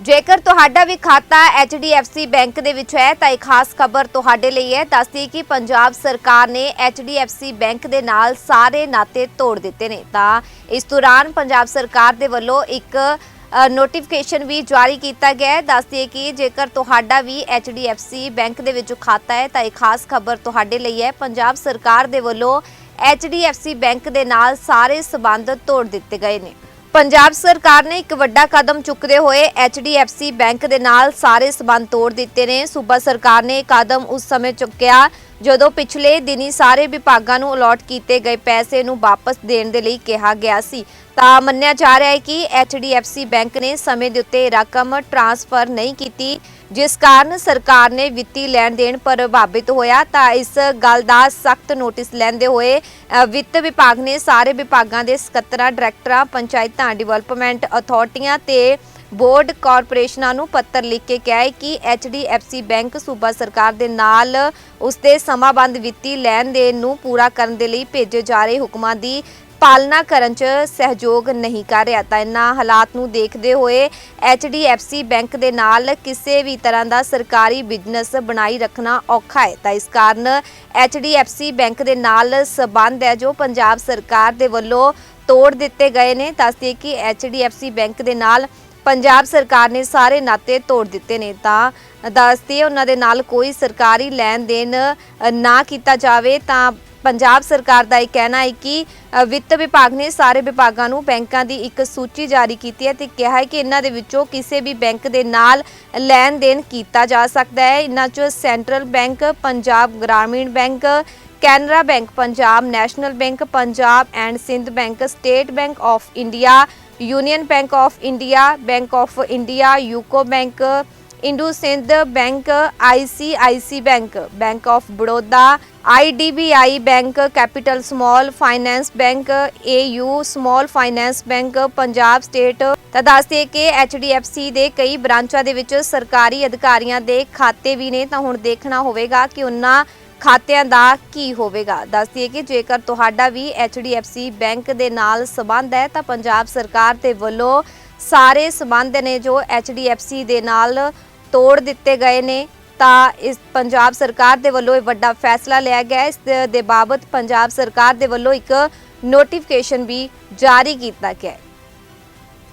ਜੇਕਰ ਤੁਹਾਡਾ ਵੀ ਖਾਤਾ HDFC ਬੈਂਕ ਦੇ ਵਿੱਚ ਹੈ, ਤਾਂ ਇੱਕ ਖਾਸ ਖਬਰ ਤੁਹਾਡੇ ਲਈ ਹੈ। ਦੱਸਦੀ ਕਿ ਪੰਜਾਬ ਸਰਕਾਰ ਨੇ HDFC ਬੈਂਕ ਦੇ ਨਾਲ ਸਾਰੇ ਨਾਤੇ ਤੋੜ ਦਿੱਤੇ ਨੇ। ਤਾਂ ਇਸ ਦੌਰਾਨ ਪੰਜਾਬ ਸਰਕਾਰ ਦੇ ਵੱਲੋਂ ਇੱਕ ਨੋਟੀਫਿਕੇਸ਼ਨ ਵੀ ਜਾਰੀ ਕੀਤਾ ਗਿਆ ਹੈ। ਦੱਸਦੀ ਹੈ ਕਿ ਜੇਕਰ ਤੁਹਾਡਾ ਵੀ HDFC ਬੈਂਕ ਦੇ ਵਿੱਚ ਖਾਤਾ ਹੈ, ਤਾਂ ਇਹ ਖਾਸ ਖਬਰ ਤੁਹਾਡੇ ਲਈ ਹੈ। ਪੰਜਾਬ ਸਰਕਾਰ ਦੇ ਵੱਲੋਂ HDFC ਬੈਂਕ ਦੇ ਨਾਲ ਸਾਰੇ ਸਬੰਧ ਤੋੜ ਦਿੱਤੇ ਗਏ ਨੇ। ਪੰਜਾਬ ਸਰਕਾਰ ਨੇ ਇੱਕ ਵੱਡਾ ਕਦਮ ਚੁੱਕਦੇ ਹੋਏ HDFC ਬੈਂਕ ਦੇ ਨਾਲ ਸਾਰੇ ਸਬੰਧ ਤੋੜ ਦਿੱਤੇ ਨੇ। ਸੂਬਾ ਸਰਕਾਰ ਨੇ ਇਹ ਕਦਮ ਉਸ ਸਮੇਂ ਚੁੱਕਿਆ ਜਦੋਂ ਪਿਛਲੇ ਦਿਨੀ ਸਾਰੇ ਵਿਭਾਗਾਂ ਨੂੰ ਅਲਾਟ ਕੀਤੇ ਗਏ ਪੈਸੇ ਨੂੰ ਵਾਪਸ ਦੇਣ ਦੇ ਲਈ ਕਿਹਾ ਗਿਆ ਸੀ, ਤਾਂ ਮੰਨਿਆ ਜਾ ਰਿਹਾ ਹੈ ਕਿ HDFC ਬੈਂਕ ਨੇ ਸਮੇਂ ਦੇ ਉੱਤੇ ਰਕਮ ਟ੍ਰਾਂਸਫਰ ਨਹੀਂ ਕੀਤੀ, ਜਿਸ ਕਾਰਨ ਸਰਕਾਰ ਨੇ ਵਿੱਤੀ ਲੈਣ ਦੇਣ ਪ੍ਰਭਾਵਿਤ ਹੋਇਆ। ਤਾਂ ਇਸ ਗੱਲ ਦਾ ਸਖਤ ਨੋਟਿਸ ਲੈਂਦੇ ਹੋਏ ਵਿੱਤ ਵਿਭਾਗ ਨੇ ਸਾਰੇ ਵਿਭਾਗਾਂ ਦੇ ਸਕੱਤਰਾਂ, ਡਾਇਰੈਕਟਰਾਂ, ਪੰਚਾਇਤਾਂ, ਡਿਵੈਲਪਮੈਂਟ ਅਥਾਰਟੀਆਂ ਤੇ ਬੋਰਡ ਕਾਰਪੋਰੇਸ਼ਨਾਂ ਨੂੰ ਪੱਤਰ ਲਿਖ ਕੇ ਕਿਹਾ ਹੈ ਕਿ HDFC ਬੈਂਕ ਸੂਬਾ ਸਰਕਾਰ ਦੇ ਨਾਲ ਉਸਦੇ ਸਮਾਬੰਧ ਵਿੱਤੀ ਲੈਣ ਦੇਣ ਨੂੰ ਪੂਰਾ ਕਰਨ ਦੇ ਲਈ ਭੇਜੇ ਜਾ ਰਹੇ ਹੁਕਮਾਂ ਦੀ ਪਾਲਣਾ ਕਰਨ 'ਚ ਸਹਿਯੋਗ ਨਹੀਂ ਕਰ ਰਿਹਾ। ਤਾਂ ਇਨ੍ਹਾਂ ਹਾਲਾਤ ਨੂੰ ਦੇਖਦੇ ਹੋਏ HDFC ਬੈਂਕ ਦੇ ਨਾਲ ਕਿਸੇ ਵੀ ਤਰ੍ਹਾਂ ਦਾ ਸਰਕਾਰੀ ਬਿਜ਼ਨਸ ਬਣਾਈ ਰੱਖਣਾ ਔਖਾ ਹੈ। ਤਾਂ ਇਸ ਕਾਰਨ HDFC ਬੈਂਕ ਦੇ ਨਾਲ ਸਬੰਧ ਹੈ ਜੋ ਪੰਜਾਬ ਸਰਕਾਰ ਦੇ ਵੱਲੋਂ ਤੋੜ ਦਿੱਤੇ ਗਏ ਨੇ। ਦੱਸਦੇ ਕਿ HDFC ਬੈਂਕ ਦੇ ਨਾਲ ਪੰਜਾਬ ਸਰਕਾਰ ਨੇ ਸਾਰੇ ਨਾਤੇ ਤੋੜ ਦਿੱਤੇ ਨੇ, ਤਾਂ ਦੱਸਦੇ ਉਹਨਾਂ ਦੇ ਨਾਲ ਕੋਈ ਸਰਕਾਰੀ ਲੈਣ ਦੇਣ ਨਾ ਕੀਤਾ ਜਾਵੇ, ਤਾਂ ਪੰਜਾਬ ਸਰਕਾਰ ਦਾ ਇਹ ਕਹਿਣਾ ਹੈ ਕਿ ਵਿੱਤ ਵਿਭਾਗ ਨੇ ਸਾਰੇ ਵਿਭਾਗਾਂ ਨੂੰ ਬੈਂਕਾਂ ਦੀ ਇੱਕ ਸੂਚੀ ਜਾਰੀ ਕੀਤੀ ਹੈ ਤੇ ਕਿਹਾ ਹੈ ਕਿ ਇਹਨਾਂ ਦੇ ਵਿੱਚੋਂ ਕਿਸੇ ਵੀ ਬੈਂਕ ਦੇ ਨਾਲ ਲੈਣ ਦੇਣ ਕੀਤਾ ਜਾ ਸਕਦਾ ਹੈ। ਇਹਨਾਂ 'ਚ Central Bank, Punjab Gramin Bank, Canara Bank, Punjab National Bank, Punjab and Sindh Bank, State Bank of India Union Bank of India Bank of India UCO Bank IndusInd Bank ICICI Bank Bank of Baroda IDBI Bank Capital Small Finance Bank AU Small Finance Bank Punjab State ਤਾਂ ਦੱਸਦੇ ਕਿ HDFC ਦੇ ਕਈ ਬ੍ਰਾਂਚਾਂ ਦੇ ਵਿੱਚ ਸਰਕਾਰੀ ਅਧਿਕਾਰੀਆਂ ਦੇ ਖਾਤੇ ਵੀ ਨੇ, ਤਾਂ ਹੁਣ ਦੇਖਣਾ ਹੋਵੇਗਾ ਕਿ ਉਹਨਾਂ ਖਾਤਿਆਂ ਦਾ ਕੀ ਹੋਵੇਗਾ? ਦੱਸਦੀਏ ਕਿ ਜੇਕਰ ਤੁਹਾਡਾ ਵੀ HDFC ਬੈਂਕ ਦੇ ਨਾਲ ਸਬੰਧ ਹੈ, ਤਾਂ ਪੰਜਾਬ ਸਰਕਾਰ ਦੇ ਵੱਲੋਂ ਸਾਰੇ ਸਬੰਧ ਨੇ ਜੋ HDFC ਦੇ ਨਾਲ ਤੋੜ ਦਿੱਤੇ ਗਏ ਨੇ, ਤਾਂ ਇਸ ਪੰਜਾਬ ਸਰਕਾਰ ਦੇ ਵੱਲੋਂ ਇਹ ਵੱਡਾ ਫੈਸਲਾ ਲਿਆ ਗਿਆ ਇਸ ਦੇ ਬਾਬਤ ਪੰਜਾਬ ਸਰਕਾਰ ਦੇ ਵੱਲੋਂ ਇੱਕ ਨੋਟੀਫਿਕੇਸ਼ਨ ਵੀ ਜਾਰੀ ਕੀਤਾ ਗਿਆ